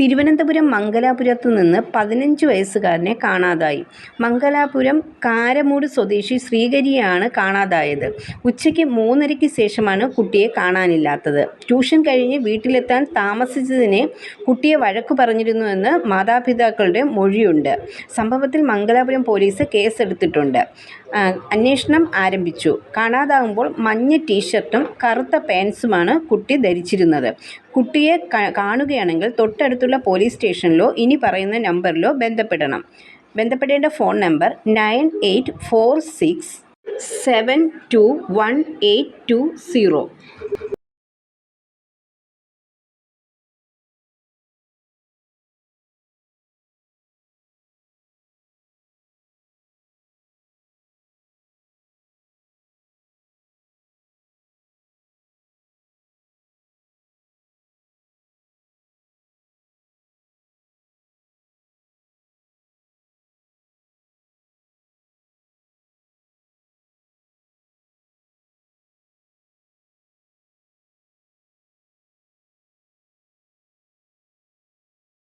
തിരുവനന്തപുരം മംഗലാപുരത്തു നിന്ന് പതിനഞ്ച് വയസ്സുകാരനെ കാണാതായി. മംഗലാപുരം കാരമൂട് സ്വദേശി ശ്രീകരിയാണ് കാണാതായത്. ഉച്ചയ്ക്ക് മൂന്നരയ്ക്ക് ശേഷമാണ് കുട്ടിയെ കാണാനില്ലാത്തത്. ട്യൂഷൻ കഴിഞ്ഞ് വീട്ടിലെത്താൻ താമസിച്ചതിനെ കുട്ടിയെ വഴക്കു പറഞ്ഞിരുന്നുവെന്ന് മാതാപിതാക്കളുടെ മൊഴിയുണ്ട്. സംഭവത്തിൽ മംഗലാപുരം പോലീസ് കേസെടുത്തിട്ടുണ്ട്. അന്വേഷണം ആരംഭിച്ചു. കാണാതാകുമ്പോൾ മഞ്ഞ ടീഷർട്ടും കറുത്ത പാൻസുമാണ് കുട്ടി ധരിച്ചിരുന്നത്. കുട്ടിയെ കാണുകയാണെങ്കിൽ തൊട്ടടുത്തുള്ള പോലീസ് സ്റ്റേഷനിലോ ഇനി പറയുന്ന നമ്പറിലോ ബന്ധപ്പെടണം. ബന്ധപ്പെടേണ്ട phone number nine eight four six seven two one eight two zero